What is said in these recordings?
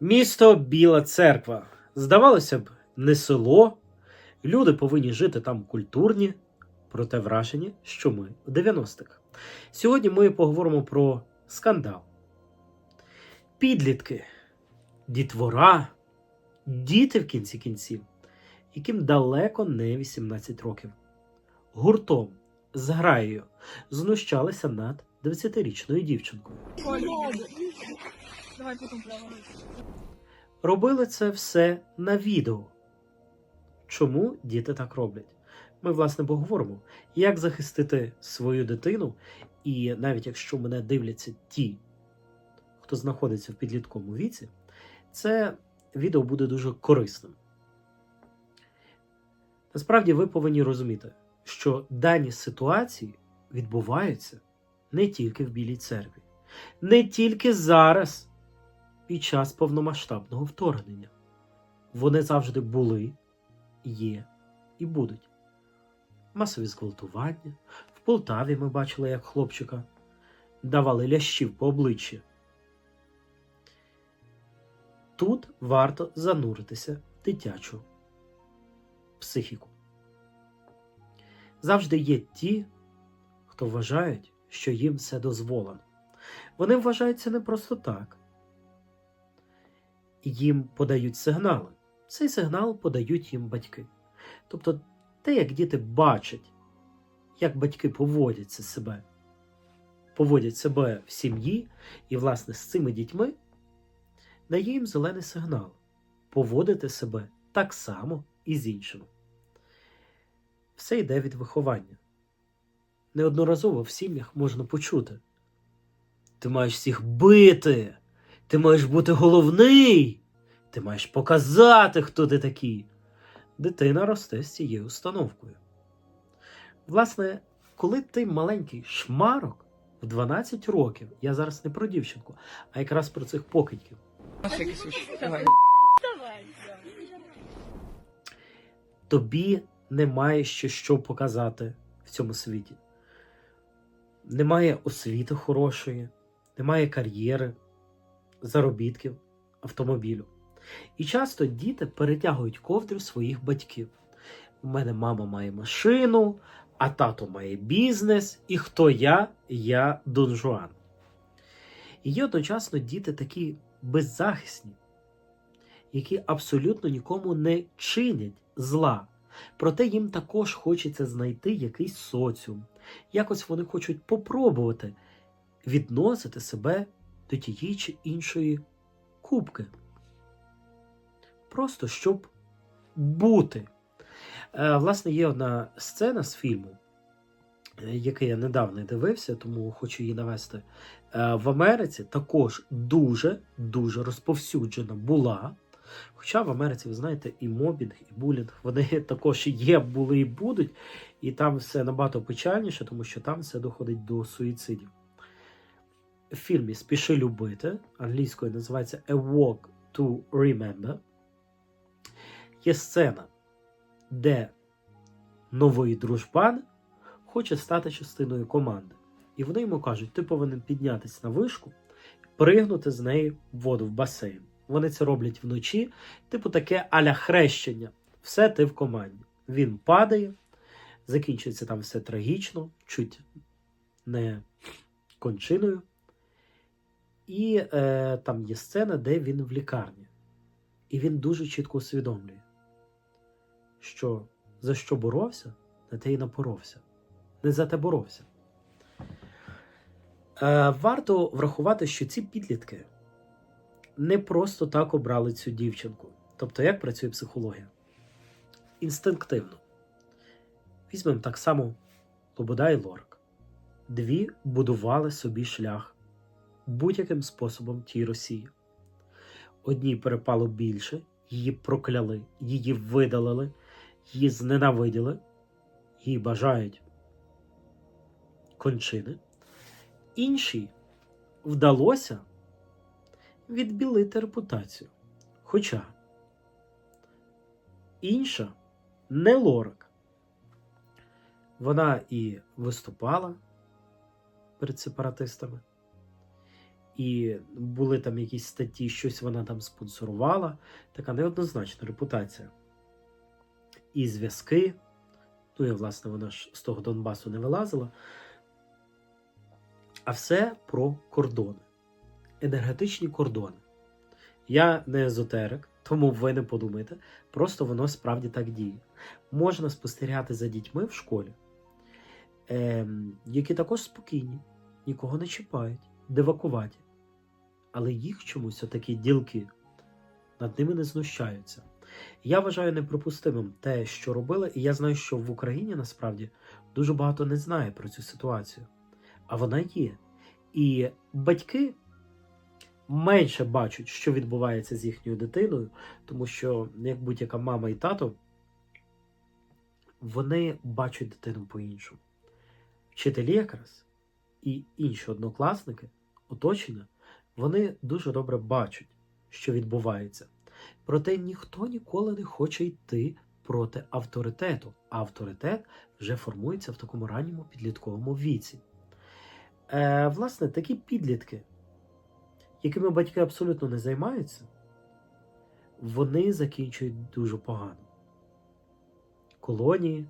Місто Біла Церква. Здавалося б, не село. Люди повинні жити там культурні, проте вражені, що ми в 90-х. Сьогодні ми поговоримо про скандал. Підлітки, дітвора, діти в кінці кінців, яким далеко не 18 років. Гуртом, з граєю, знущалися над 20-річною дівчинкою. Давай прямо. Робили це все на відео. Чому діти так роблять? Ми, власне, поговоримо, як захистити свою дитину, і навіть якщо мене дивляться ті, хто знаходиться в підлітковому віці, це відео буде дуже корисним. Насправді ви повинні розуміти, що дані ситуації відбуваються не тільки в Білій церкві, не тільки зараз, під час повномасштабного вторгнення. Вони завжди були, є і будуть. Масові зґвалтування. В Полтаві ми бачили, як хлопчика давали лящів по обличчі. Тут варто зануритися в дитячу психіку. Завжди є ті, хто вважають, що їм все дозволено. Вони вважають це не просто так. Їм подають сигнали. Цей сигнал подають їм батьки. Тобто, те, як діти бачать, як батьки поводяться себе, поводять себе в сім'ї, і, власне, з цими дітьми дає їм зелений сигнал поводити себе так само і з іншими. Все йде від виховання. Неодноразово в сім'ях можна почути. Ти маєш всіх бити, ти маєш бути головний, ти маєш показати, хто ти такий. Дитина росте з цією установкою. Власне, коли ти маленький шмарок в 12 років, я зараз не про дівчинку, а якраз про цих покидьків, тобі немає ще що показати в цьому світі. Немає освіти хорошої, немає кар'єри, заробітків, автомобілю. І часто діти перетягують ковдру своїх батьків. У мене мама має машину, а тато має бізнес, і хто я? Я Дон Жуан. І є одночасно діти такі беззахисні, які абсолютно нікому не чинять зла. Проте їм також хочеться знайти якийсь соціум. Якось вони хочуть попробувати відносити себе до тієї чи іншої кубки. Просто щоб бути. Е, власне, є одна сцена з фільму, е, який я недавно дивився, тому хочу її навести. Е, в Америці також дуже-дуже розповсюджена була. Хоча в Америці, ви знаєте, і мобінг, і булінг, вони також є, були і будуть, і там все набагато печальніше, тому що там все доходить до суїцидів. В фільмі Спіши любити, англійською називається A Walk to Remember. Є сцена, де новий дружбан хоче стати частиною команди. І вони йому кажуть, ти повинен піднятися на вишку, пригнути з неї в воду в басейн. Вони це роблять вночі, типу таке аля хрещення. Все ти в команді. Він падає, закінчується там все трагічно, чуть не кончиною. І е, там є сцена, де він в лікарні. І він дуже чітко усвідомлює, що за що боровся, на те й напоровся. Не за те боровся. Е, варто врахувати, що ці підлітки не просто так обрали цю дівчинку. Тобто, як працює психологія? Інстинктивно. Візьмемо так само Лобода і Лорак. Дві будували собі шлях будь-яким способом тій Росії. Одній перепало більше, її прокляли, її видалили, її зненавиділи, їй бажають кончини. Іншій вдалося відбілити репутацію. Хоча інша не Лорак. Вона і виступала перед сепаратистами, і були там якісь статті, щось вона там спонсорувала. Така неоднозначна репутація. І зв'язки. Ну, і, власне, вона ж з того Донбасу не вилазила. А все про кордони, енергетичні кордони. Я не езотерик, тому ви не подумайте. Просто воно справді так діє. Можна спостерігати за дітьми в школі, ем, які також спокійні, нікого не чіпають, дивакуваті. Але їх чомусь отакі ділки над ними не знущаються. Я вважаю неприпустимим те, що робили, і я знаю, що в Україні насправді дуже багато не знає про цю ситуацію. А вона є. І батьки менше бачать, що відбувається з їхньою дитиною, тому що, як будь-яка мама і тато, вони бачать дитину по-іншому. Вчителі якраз і інші однокласники, оточення, вони дуже добре бачать, що відбувається. Проте ніхто ніколи не хоче йти проти авторитету. А авторитет вже формується в такому ранньому підлітковому віці. Е, власне, такі підлітки, якими батьки абсолютно не займаються, вони закінчують дуже погано. Колонії,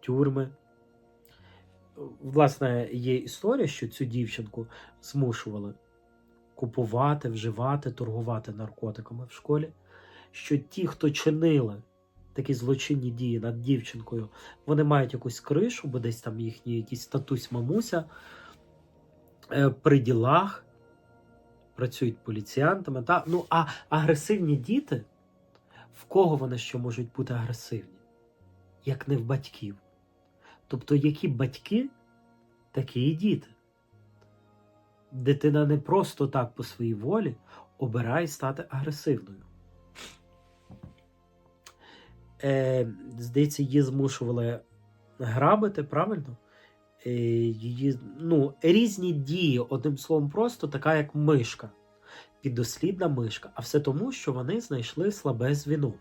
тюрми. Власне, є історія, що цю дівчинку змушували купувати, вживати, торгувати наркотиками в школі. Що ті, хто чинили такі злочинні дії над дівчинкою, вони мають якусь кришу, бо десь там їхній якийсь татусь мамуся е, при ділах працюють поліціянтами. Та? Ну, а агресивні діти, в кого вони ще можуть бути агресивні? Як не в батьків. Тобто, які батьки, такі і діти. Дитина не просто так по своїй волі обирає стати агресивною. Е, здається, її змушували грабити, правильно? Е, її, ну, різні дії, одним словом, просто така, як мишка, піддослідна мишка. А все тому, що вони знайшли слабе звіно.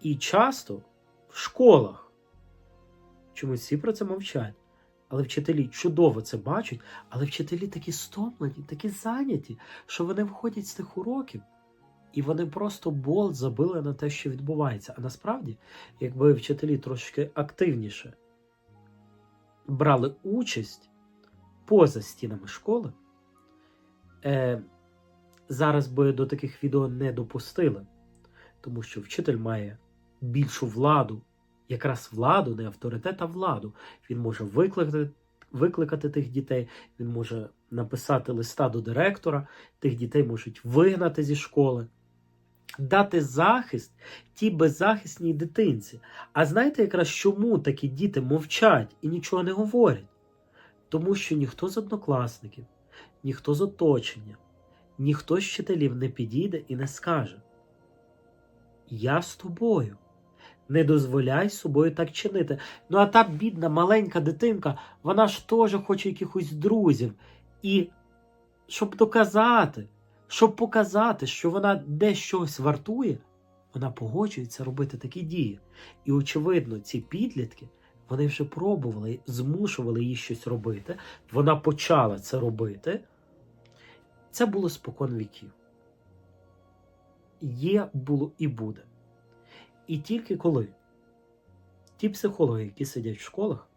І часто в школах чомусь всі про це мовчать. Але вчителі чудово це бачать, але вчителі такі стомлені, такі зайняті, що вони виходять з тих уроків, і вони просто болт забили на те, що відбувається. А насправді, якби вчителі трошки активніше брали участь поза стінами школи, е, зараз би до таких відео не допустили, тому що вчитель має більшу владу якраз владу, не авторитет, а владу. Він може викликати, викликати тих дітей, він може написати листа до директора, тих дітей можуть вигнати зі школи, дати захист тій беззахисній дитинці. А знаєте, якраз чому такі діти мовчать і нічого не говорять? Тому що ніхто з однокласників, ніхто з оточення, ніхто з вчителів не підійде і не скаже: Я з тобою. Не дозволяй собою так чинити. Ну а та бідна маленька дитинка, вона ж теж хоче якихось друзів. І щоб доказати, щоб показати, що вона десь щось вартує, вона погоджується робити такі дії. І, очевидно, ці підлітки вони вже пробували, змушували її щось робити. Вона почала це робити. Це було спокон віків. Є, було і буде. І тільки коли ті психологи, які сидять в школах,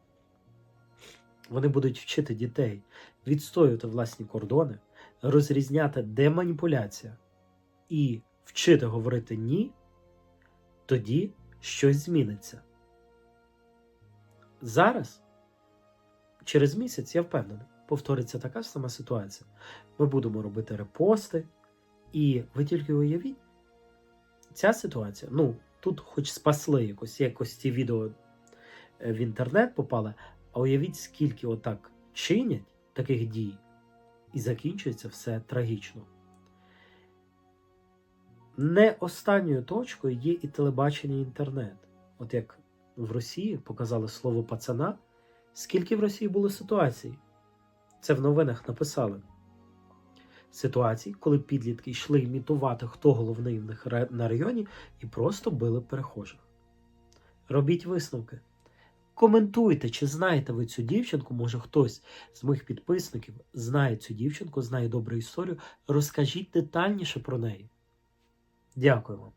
вони будуть вчити дітей відстоювати власні кордони, розрізняти, де маніпуляція, і вчити говорити ні, тоді щось зміниться. Зараз, через місяць, я впевнений, повториться така сама ситуація. Ми будемо робити репости, і ви тільки уявіть, ця ситуація, ну, тут хоч спасли якось, якось ці відео е, в інтернет попали, а уявіть, скільки отак чинять таких дій, і закінчується все трагічно. Не останньою точкою є і телебачення і інтернет. От як в Росії показали слово пацана, скільки в Росії було ситуацій? Це в новинах написали. Ситуацій, коли підлітки йшли імітувати, хто головний в них на районі, і просто били перехожих. Робіть висновки. коментуйте, чи знаєте ви цю дівчинку. Може, хтось з моїх підписників знає цю дівчинку, знає добру історію. Розкажіть детальніше про неї. Дякую вам.